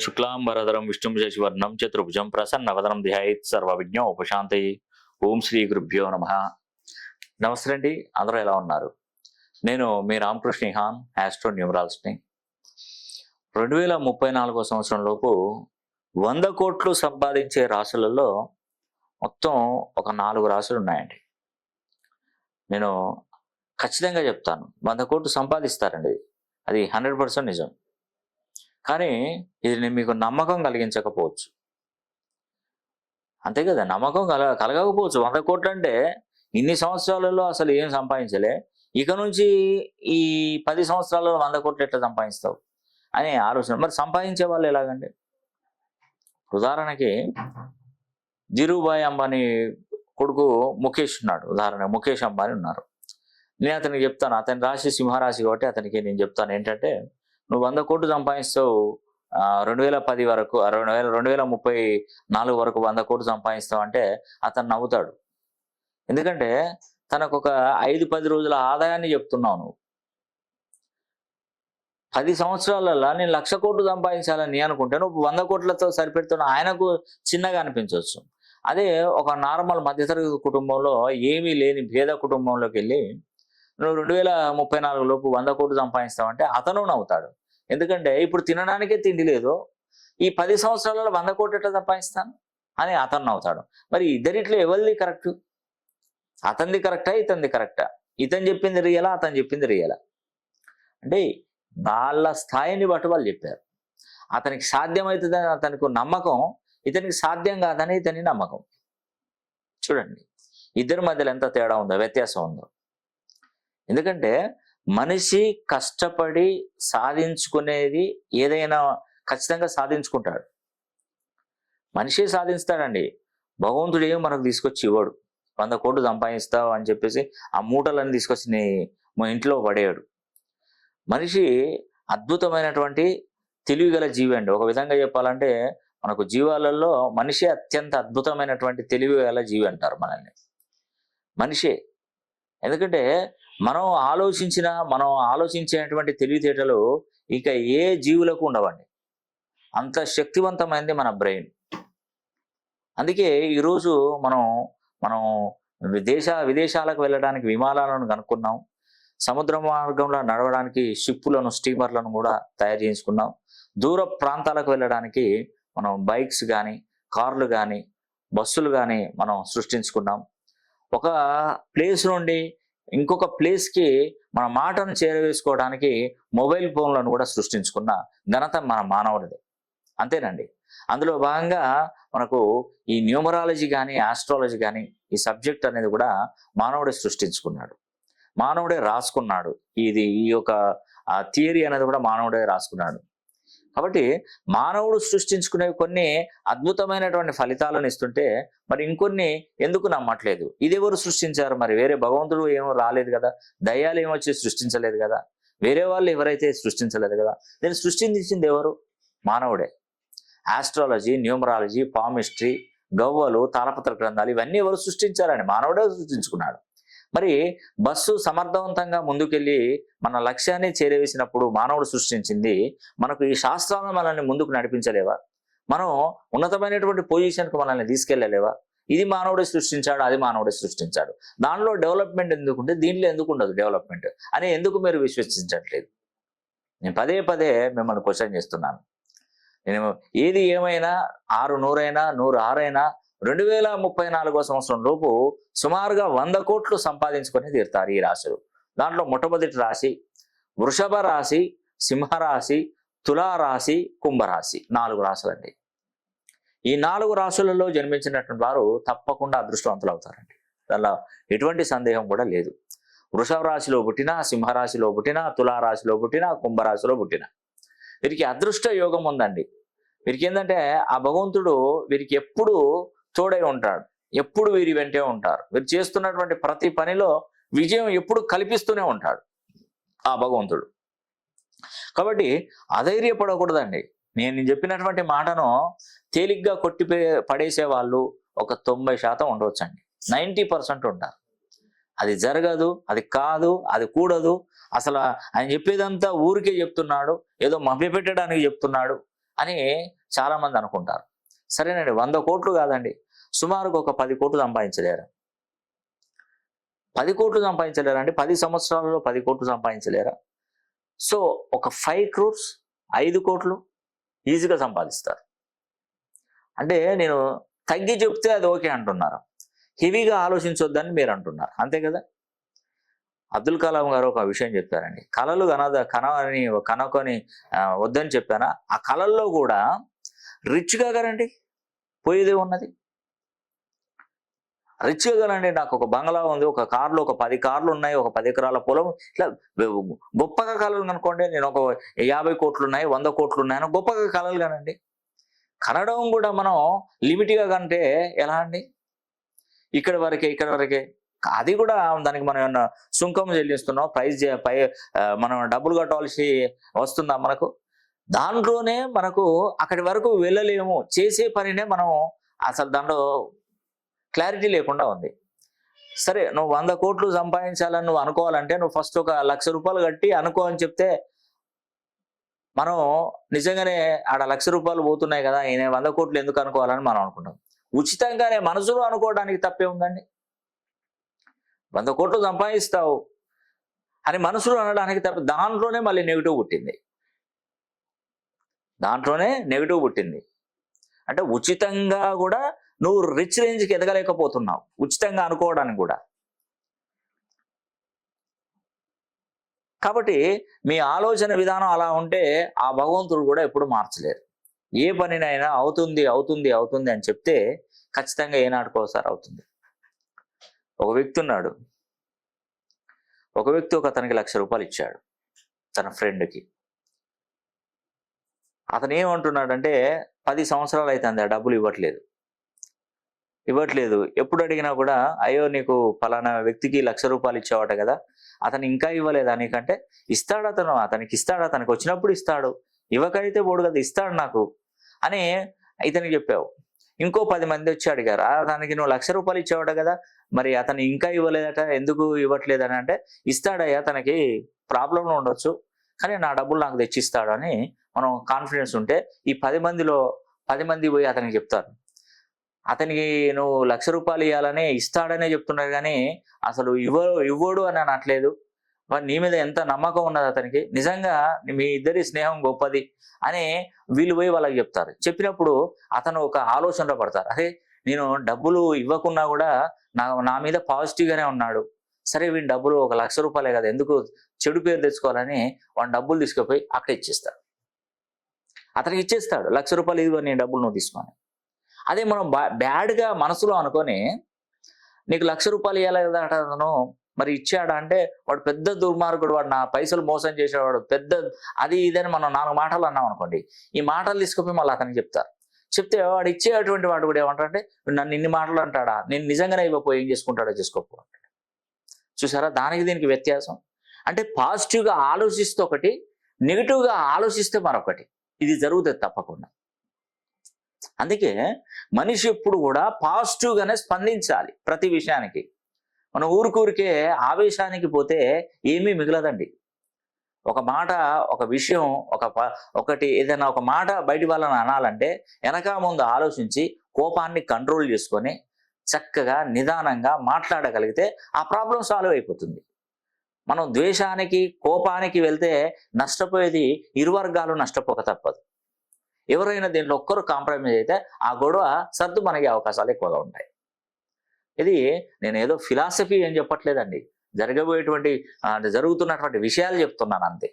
శుక్లాంబరధరం విష్ణుం శశివర్ణం చతుర్భుజం ప్రసన్నవదనం ధ్యాయేత్ సర్వ విజ్ఞ ఉపశాంతి ఓం శ్రీ గురుభ్యో నమ। నమస్తే అండి అందరూ ఎలా ఉన్నారు? నేను మీ రామకృష్ణ హాన్ ఆస్ట్రో న్యూమరాల్స్ని రెండు వేల ముప్పై నాలుగో సంవత్సరంలోపు వంద కోట్లు సంపాదించే రాసులలో మొత్తం ఒక నాలుగు రాసులు ఉన్నాయండి. నేను ఖచ్చితంగా చెప్తాను వంద కోట్లు సంపాదిస్తారండి. అది హండ్రెడ్ పర్సెంట్ నిజం. కానీ ఇది మీకు నమ్మకం కలిగించకపోవచ్చు. అంతే కదా నమ్మకం కల కలగకపోవచ్చు. వంద కోట్లు అంటే ఇన్ని సంవత్సరాలలో అసలు ఏం సంపాదించలే. ఇక నుంచి ఈ పది సంవత్సరాలలో వంద కోట్లు ఎట్లా సంపాదిస్తావు? అనే ఆలోచన. మరి సంపాదించే వాళ్ళు ఎలాగండి? ఉదాహరణకి ధీరుభాయ్ అంబానీ కొడుకు ముఖేష్ ఉన్నాడు. ఉదాహరణ ముఖేష్ అంబానీ ఉన్నారు. నేను అతనికి చెప్తాను. అతని రాశి సింహరాశి కాబట్టి అతనికి నేను చెప్తాను. ఏంటంటే నువ్వు వంద కోట్లు సంపాదిస్తావు రెండు వేల పది వరకు రెండు వేల రెండు వేల ముప్పై నాలుగు వరకు వంద కోట్లు సంపాదిస్తావు అంటే అతను నవ్వుతాడు. ఎందుకంటే తనకు ఒక ఐదు పది రోజుల ఆదాయాన్ని చెప్తున్నావు నువ్వు. పది సంవత్సరాలలో నేను లక్ష కోట్లు సంపాదించాలని అనుకుంటే నువ్వు వంద కోట్లతో సరిపెడుతున్న ఆయనకు చిన్నగా అనిపించవచ్చు. అదే ఒక నార్మల్ మధ్యతరగతి కుటుంబంలో ఏమీ లేని భేద కుటుంబంలోకి వెళ్ళి నువ్వు రెండు వేల ముప్పై నాలుగు లోపు వంద కోట్లు సంపాదిస్తావంటే అతను నవ్వుతాడు. ఎందుకంటే ఇప్పుడు తినడానికే తిండి లేదు. ఈ పది సంవత్సరాలలో వంద కోట్లు ఎట్లా సంపాదిస్తాను? అని అతను నవ్వుతాడు. మరి ఇద్దరిట్లో ఎవరిది కరెక్ట్? అతనిది కరెక్టా? ఇతనిది కరెక్టా? ఇతను చెప్పింది రియలా? అతను చెప్పింది రియలా? అంటే వాళ్ళ స్థాయిని బట్టి వాళ్ళు చెప్పారు. అతనికి సాధ్యమవుతుందని అతనికి నమ్మకం ఇతనికి సాధ్యం కాదని ఇతని నమ్మకం. చూడండి. ఇద్దరి మధ్యలో ఎంత తేడా ఉందో వ్యత్యాసం ఉందో. ఎందుకంటే మనిషి కష్టపడి సాధించుకునేది ఏదైనా ఖచ్చితంగా సాధించుకుంటాడు. మనిషి సాధిస్తాడండి. భగవంతుడు ఏమి మనకు తీసుకొచ్చి ఇవ్వడు. వంద కోట్లు సంపాదిస్తావు అని చెప్పేసి ఆ మూటలన్నీ తీసుకొచ్చి మా ఇంట్లో పడేయడు. మనిషి అద్భుతమైనటువంటి తెలివిగల జీవి అండి. ఒక విధంగా చెప్పాలంటే మనకు జీవాలలో మనిషి అత్యంత అద్భుతమైనటువంటి తెలివి గల జీవి అంటారు మనల్ని. మనిషే. ఎందుకంటే మనం ఆలోచించిన మనం ఆలోచించేటువంటి తెలివితేటలు ఇక ఏ జీవులకు ఉండవండి. అంత శక్తివంతమైంది మన బ్రెయిన్. అందుకే ఈరోజు మనం మనం దేశ విదేశాలకు వెళ్ళడానికి విమానాలను కనుక్కున్నాం. సముద్ర మార్గంలో నడవడానికి షిప్పులను స్టీమర్లను కూడా తయారు చేసుకున్నాం. దూర ప్రాంతాలకు వెళ్ళడానికి మనం బైక్స్ కానీ కార్లు కానీ బస్సులు కానీ మనం సృష్టించుకున్నాం. ఒక ప్లేస్ నుండి ఇంకొక ప్లేస్కి మన మాటను చేరవేసుకోవడానికి మొబైల్ ఫోన్లను కూడా సృష్టించుకున్న ఘనత మన మానవుడిది. అంతేనండి. అందులో భాగంగా మనకు ఈ న్యూమరాలజీ కానీ ఆస్ట్రాలజీ కానీ ఈ సబ్జెక్ట్ అనేది కూడా మానవుడే సృష్టించుకున్నాడు. మానవుడే రాసుకున్నాడు. ఇది ఈ యొక్క థియరీ అనేది కూడా మానవుడే రాసుకున్నాడు. కాబట్టి మానవుడు సృష్టించుకునే కొన్ని అద్భుతమైనటువంటి ఫలితాలను ఇస్తుంటే మరి ఇంకొన్ని ఎందుకు నమ్మట్లేదు? ఇది ఎవరు సృష్టించారు మరి? వేరే భగవంతుడు ఏమో రాలేదు కదా? దయ్యాలు ఏమొచ్చి సృష్టించలేదు కదా? వేరే వాళ్ళు ఎవరైతే సృష్టించలేదు కదా? నేను సృష్టించింది ఎవరు? మానవుడే. ఆస్ట్రాలజీ న్యూమరాలజీ పామిస్ట్రీ గవ్వలు తాళపత్ర గ్రంథాలు ఇవన్నీ ఎవరు సృష్టించారని? మానవుడే సృష్టించుకున్నాడు. మరి బస్సు సమర్థవంతంగా ముందుకెళ్ళి మన లక్ష్యాన్ని చేరవేసినప్పుడు మానవుడు సృష్టించింది మనకు ఈ శాస్త్రాలను మనల్ని ముందుకు నడిపించలేవా? మనం ఉన్నతమైనటువంటి పొజిషన్కి మనల్ని తీసుకెళ్ళలేవా? ఇది మానవుడే సృష్టించాడు అది మానవుడే సృష్టించాడు. దానిలో డెవలప్మెంట్ ఎందుకుంటే దీనిలో ఎందుకు ఉండదు డెవలప్మెంట్? అని ఎందుకు మీరు విశ్వసించట్లేదు? నేను పదే పదే మిమ్మల్ని క్వశ్చన్ చేస్తున్నాను. నేను ఏది ఏమైనా ఆరు నూరైనా నూరు ఆరైనా రెండు వేల ముప్పై నాలుగో సంవత్సరం లోపు సుమారుగా వంద కోట్లు సంపాదించుకొని తీరుతారు ఈ రాశులు. దాంట్లో మొట్టమొదటి రాశి వృషభ రాశి సింహరాశి తులారాశి కుంభరాశి నాలుగు రాశులండి. ఈ నాలుగు రాశులలో జన్మించినటువంటి వారు తప్పకుండా అదృష్టవంతులు అవుతారండి దానిలో ఎటువంటి సందేహం కూడా లేదు. వృషభ రాశిలో పుట్టినా సింహరాశిలో పుట్టినా తులారాశిలో పుట్టినా కుంభరాశిలో పుట్టినా వీరికి అదృష్ట యోగం ఉందండి. వీరికి ఏంటంటే ఆ భగవంతుడు వీరికి ఎప్పుడు తోడై ఉంటాడు. ఎప్పుడు వీరి వెంటే ఉంటారు. వీరు చేస్తున్నటువంటి ప్రతి పనిలో విజయం ఎప్పుడు కల్పిస్తూనే ఉంటాడు ఆ భగవంతుడు. కాబట్టి అధైర్యపడకూడదండి. నేను చెప్పినటువంటి మాటను తేలిగ్గా కొట్టి పడేసే వాళ్ళు ఒక తొంభై శాతం ఉండవచ్చండి నైంటీ పర్సెంట్ ఉంటారు. అది జరగదు అది కాదు అది కూడదు. అసలు ఆయన చెప్పేదంతా ఊరికే చెప్తున్నాడు ఏదో మభ్యపెట్టడానికి చెప్తున్నాడు అని చాలామంది అనుకుంటారు. సరేనండి వంద కోట్లు కాదండి. సుమారుగా ఒక పది కోట్లు సంపాదించలేరు. పది కోట్లు సంపాదించలేరా అంటే పది సంవత్సరాలలో పది కోట్లు సంపాదించలేరా? సో ఒక ఫైవ్ క్రోర్స్ ఐదు కోట్లు ఈజీగా సంపాదిస్తారు. అంటే నేను తగ్గి చెప్తే అది ఓకే అంటున్నారు. హెవీగా ఆలోచించొద్దని మీరు అంటున్నారు. అంతే కదా? అబ్దుల్ కలాం గారు ఒక విషయం చెప్పారండి. కళలు కనద కనవని కనుకొని వద్దని చెప్పానా? ఆ కళల్లో కూడా రిచ్గా గారండి పోయేదే ఉన్నది. రిచ్గా కదండి నాకు ఒక బంగ్లా ఉంది ఒక కార్లు ఒక పది కార్లు ఉన్నాయి ఒక పది ఎకరాల పొలం. ఇట్లా గొప్పగా కలలు కనుకోండి నేను ఒక యాభై కోట్లు ఉన్నాయి వంద కోట్లు ఉన్నాయని గొప్పగా కలలు కానండి కనడం కూడా మనం లిమిట్గా కంటే ఎలా అండి? ఇక్కడ వరకే ఇక్కడ వరకే. అది కూడా దానికి మనం ఏమన్నా సుంకం చెల్లిస్తున్నాం ప్రైజ్ పై మనం డబ్బులు కట్టవలసి వస్తుందా మనకు? దాంట్లోనే మనకు అక్కడి వరకు వెళ్ళలేము చేసే పనినే మనం అసలు దాంట్లో క్లారిటీ లేకుండా ఉంది. సరే నువ్వు వంద కోట్లు సంపాదించాలని నువ్వు అనుకోవాలంటే నువ్వు ఫస్ట్ ఒక లక్ష రూపాయలు కట్టి అనుకో అని చెప్తే మనం నిజంగానే ఆడ లక్ష రూపాయలు పోతున్నాయి కదా ఈయన వంద కోట్లు ఎందుకు అనుకోవాలని మనం అనుకుంటాం. ఉచితంగానే మనసులో అనుకోవడానికి తప్పే ఉందండి. వంద కోట్లు సంపాదిస్తావు. అని మనసులో అనడానికి తప్ప దాంట్లోనే మళ్ళీ నెగిటివ్ పుట్టింది. దాంట్లోనే నెగిటివ్ పుట్టింది. అంటే ఉచితంగా కూడా నువ్వు రిచ్ రేంజ్కి ఎదగలేకపోతున్నావు. ఉచితంగా అనుకోవడానికి కూడా. కాబట్టి మీ ఆలోచన విధానం అలా ఉంటే ఆ భగవంతుడు కూడా ఎప్పుడు మార్చలేరు. ఏ పనినైనా అవుతుంది అవుతుంది అవుతుంది అని చెప్తే ఖచ్చితంగా ఏనాడుకోసారి అవుతుంది. ఒక వ్యక్తి ఉన్నాడు. ఒక వ్యక్తి ఒక అతనికి లక్ష రూపాయలు ఇచ్చాడు తన ఫ్రెండ్కి అతను ఏమంటున్నాడంటే పది సంవత్సరాలు అవుతుంది ఆ డబ్బులు ఇవ్వట్లేదు. ఇవ్వట్లేదు. ఎప్పుడు అడిగినా కూడా అయ్యో నీకు ఫలానా వ్యక్తికి లక్ష రూపాయలు ఇచ్చేవాట కదా అతను ఇంకా ఇవ్వలేదా నీకంటే? ఇస్తాడు అతను అతనికి ఇస్తాడు అతనికి వచ్చినప్పుడు ఇస్తాడు. ఇవ్వకైతే పోడు కదా ఇస్తాడు నాకు అని ఇతనికి చెప్పావు. ఇంకో పది మంది వచ్చి అడిగారు అతనికి నువ్వు లక్ష రూపాయలు ఇచ్చేవాట కదా మరి అతను ఇంకా ఇవ్వలేదట ఎందుకు ఇవ్వట్లేదని అంటే ఇస్తాడయ్యా తనకి ప్రాబ్లం ఉండొచ్చు కానీ నా డబ్బులు నాకు తెచ్చిస్తాడు అని మనం కాన్ఫిడెన్స్ ఉంటే ఈ పది మందిలో పది మంది పోయి అతనికి చెప్తారు. అతనికి నువ్వు లక్ష రూపాయలు ఇవ్వాలని ఇస్తాడనే చెప్తున్నాడు కానీ అసలు ఇవ్వ ఇవ్వడు అని అనట్లేదు. మరి నీ మీద ఎంత నమ్మకం ఉన్నది అతనికి? నిజంగా మీ ఇద్దరి స్నేహం గొప్పది అని వీళ్ళు పోయి వాళ్ళకి చెప్తారు. చెప్పినప్పుడు అతను ఒక ఆలోచనలో పడతారు. అరే నేను డబ్బులు ఇవ్వకున్నా కూడా నా నా మీద పాజిటివ్గానే ఉన్నాడు. సరే వీడి డబ్బులు ఒక లక్ష రూపాయలే కదా ఎందుకు చెడు పేరు తెచ్చుకోవాలని వాడి డబ్బులు తీసుకుపోయి అక్కడ ఇచ్చేస్తాడు అతనికి ఇచ్చేస్తాడు. లక్ష రూపాయలు ఇదిగో నేను డబ్బులు నువ్వు తీసుకొని అదే మనం బ్యాడ్గా మనసులో అనుకొని నీకు లక్ష రూపాయలు ఇవ్వాలి కదా అతను? మరి ఇచ్చాడా అంటే వాడు పెద్ద దుర్మార్గుడు వాడు నా పైసలు మోసం చేసేవాడు పెద్ద అది ఇదని మనం నాలుగు మాటలు అన్నాం అనుకోండి ఈ మాటలు తీసుకుపోయి మళ్ళీ అతనికి చెప్తారు. చెప్తే వాడు ఇచ్చేటువంటి వాడు కూడా ఏమంటాడంటే నన్ను ఇన్ని మాటలు అంటాడా? నేను నిజంగానే ఇవ్వకపోయి ఏం చేసుకుంటాడో చేసుకోపో చూసారా? దానికి దీనికి వ్యత్యాసం. అంటే పాజిటివ్గా ఆలోచిస్తే ఒకటి నెగిటివ్గా ఆలోచిస్తే మరొకటి. ఇది జరుగుతుంది తప్పకుండా. అందుకే మనిషి ఎప్పుడు కూడా పాజిటివ్గానే స్పందించాలి ప్రతి విషయానికి. మనం ఊరికూరికే ఆవేశానికి పోతే ఏమీ మిగలదండి. ఒక మాట ఒక విషయం ఒక ఒకటి ఏదైనా ఒక మాట బయటి వాళ్ళని అనాలంటే వెనక ముందు ఆలోచించి కోపాన్ని కంట్రోల్ చేసుకొని చక్కగా నిదానంగా మాట్లాడగలిగితే ఆ ప్రాబ్లం సాల్వ్ అయిపోతుంది. మనం ద్వేషానికి కోపానికి వెళ్తే నష్టపోయేది ఇరు వర్గాలు నష్టపోక తప్పదు. ఎవరైనా దీంట్లో ఒక్కరు కాంప్రమైజ్ అయితే ఆ గొడవ సర్దు మనగే అవకాశాలు ఎక్కువగా ఉంటాయి. ఇది నేను ఏదో ఫిలాసఫీ అని చెప్పట్లేదండి. జరగబోయేటువంటి అంటే జరుగుతున్నటువంటి విషయాలు చెప్తున్నాను అంతే.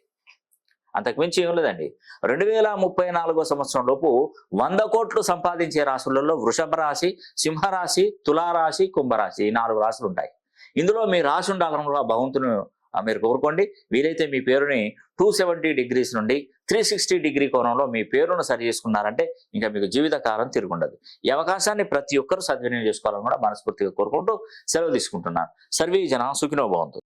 అంతకుమించి ఏం లేదండి. రెండు వేల ముప్పై నాలుగో సంవత్సరం లోపు వంద కోట్లు సంపాదించే రాశులలో వృషభ రాశి సింహరాశి తులారాశి కుంభరాశి ఈ నాలుగు రాశులు ఉంటాయి. ఇందులో మీ రాశి ఉండాలని భగవంతుని మీరు కోరుకోండి. వీలైతే మీ పేరుని టూ సెవెంటీ డిగ్రీస్ నుండి త్రీ సిక్స్టీ డిగ్రీ కోణంలో మీ పేరును సరి చేసుకున్నారంటే ఇంకా మీకు జీవితకాలం తిరుగుండదు. ఈ అవకాశాన్ని ప్రతి ఒక్కరూ సద్వినియోగం చేసుకోవాలని కూడా మనస్ఫూర్తిగా కోరుకుంటూ సెలవు తీసుకుంటున్నాను. సర్వీ జన సుఖినో భవంతు.